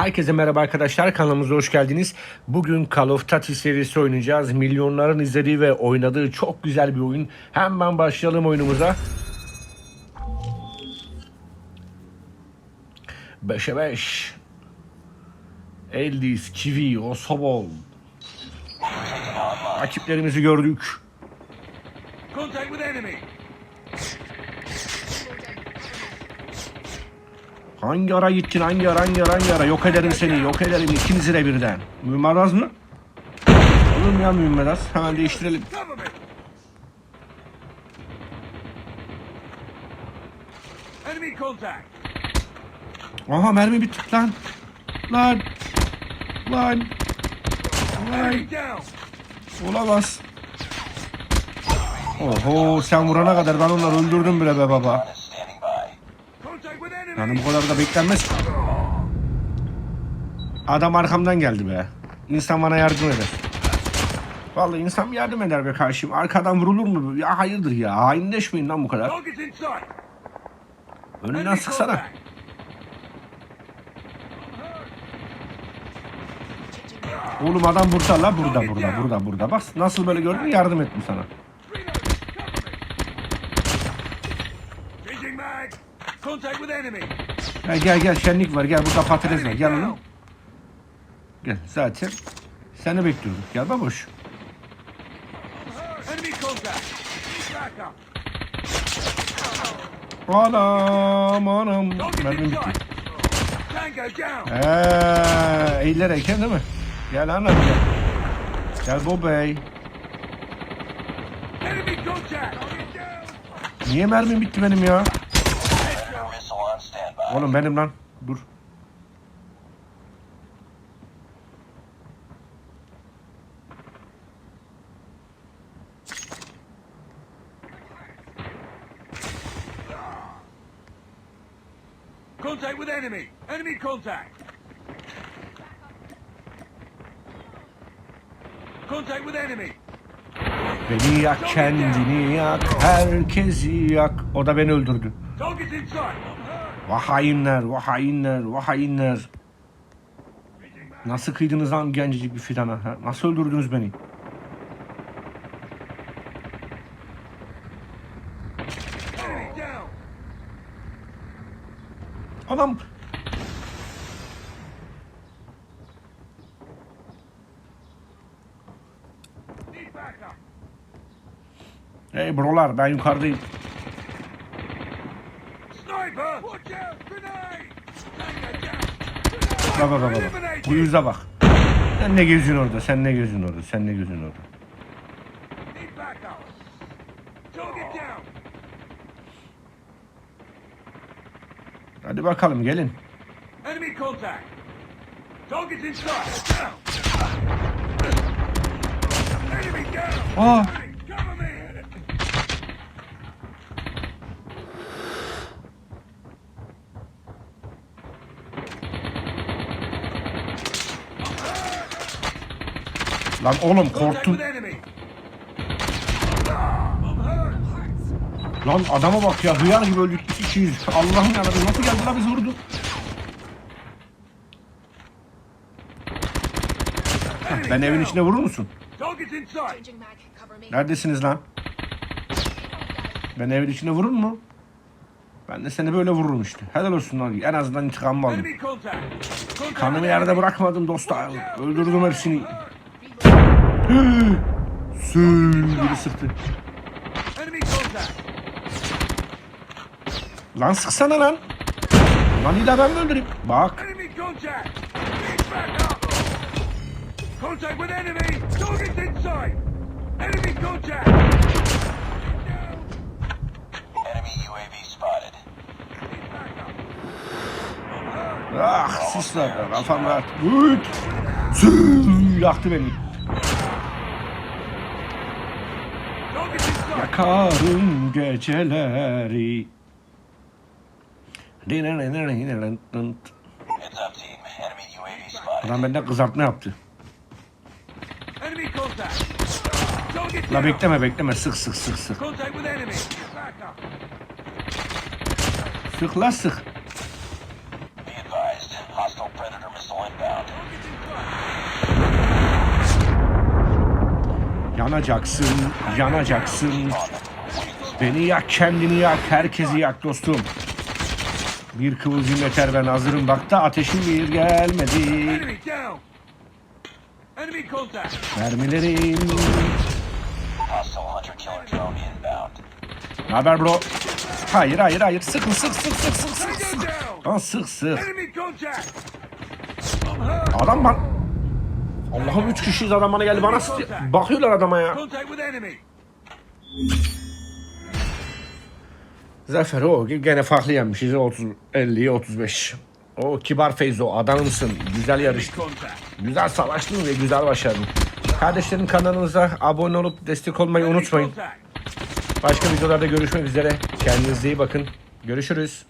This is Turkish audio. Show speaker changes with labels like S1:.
S1: Herkese merhaba arkadaşlar kanalımıza hoş geldiniz. Bugün Call of Duty serisi oynayacağız. Milyonların izlediği ve oynadığı çok güzel bir oyun. Hemen başlayalım oyunumuza. 5'e 5. Eldis, Kiwi, Osobol. Rakiplerimizi gördük.
S2: Contact with enemy.
S1: Hangi ara gittin hangi ara hangi ara hangi ara yok ederim seni yok ederim ikinizi de birden. Mühimmadaz mı? Olur mu ya mühimmadaz? Hemen değiştirelim. Aha mermi bitti lan. Lan. Lan. Lan. Olamaz. Oho sen vurana kadar ben onları öldürdüm bile be baba. Yani bu kadar da beklenmez. Adam arkamdan geldi be. İnsan bana yardım eder. Vallahi insan yardım eder be karşım. Arkadan vurulur mu? Ya hayırdır ya. Hainleşmeyin lan bu kadar. Önünden sıksana. Oğlum adam burada la burada burada burada burada. Bak nasıl böyle gördün yardım ettim sana.
S2: Contact with enemy.
S1: Gel gel gel şenlik var gel burada patates var gel oğlum. Gel zaten seni bekliyorduk gel
S2: up.
S1: Anam anam. Mermim bitti. Eee eller erken değil mi? Gel anam gel. Gel Bobey. Niye mermim bitti benim ya? Oğlum benim lan. Dur.
S2: Contact with enemy. Enemy contact. Contact with enemy.
S1: Beni yak kendini yak. Herkesi yak. O da beni öldürdü.
S2: Target's in sight.
S1: Vah hainler, vah hainler, vah hainler. Nasıl kıydınız lan gencecik bir fidana? Ha? Nasıl öldürdünüz beni? Adam. Hey brolar ben yukarıdayım. Bak bak bak bak. Bu yüze bak. Sen ne geziyorsun orada? Sen ne geziyorsun orada? Sen ne geziyorsun orada? Hadi bakalım gelin.
S2: Enemy
S1: lan oğlum korktum. Lan adama bak ya hıyar gibi öldük biz 200. Allah'ım yarabbim nasıl geldi lan bizi vurdu. Ben evin içine vurur musun? Neredesiniz lan? Ben evin içine vurur mu? Ben de seni böyle vururum işte. Helal olsun lan. En azından intikamımı aldım. Kanımı yerde bırakmadım dostlar. Öldürdüm hepsini. Sür biri sıktı. Lan sıksana lan. Lan illa ben mi öldüreyim? Bak.
S2: Enemy contact. Need backup. Contact with enemy. Target's in sight. Enemy contact.
S3: Enemy UAV spotted.
S2: Need backup.
S1: Ah sisler. Kafam rahat. Üt. Sür yaktı beni.
S2: Target's in sight.
S1: Yakarım geceleri. Adam benden kızartma yaptı. La bekleme bekleme sık sık sık sık. Sık la sık. Yanacaksın, yanacaksın. Beni yak, kendini yak, herkesi yak dostum. Bir kıvılcım yeter ben hazırım. Bak da ateşim bir gelmedi. Mermilerim. Haber bro? Hayır hayır hayır. Sıkın sık sık sık sık sık. Lan sık sık. Adam bak. Allah'ım üç kişiyiz adam bana geldi bana. Bakıyorlar adama ya. Zafer o gene farklı yenmişiz 30 50 35. O kibar Feyzo adamımsın. Güzel yarıştın. Güzel savaştın ve güzel başardın. Kardeşlerim kanalımıza abone olup destek olmayı unutmayın. Başka videolarda görüşmek üzere. Kendinize iyi bakın. Görüşürüz.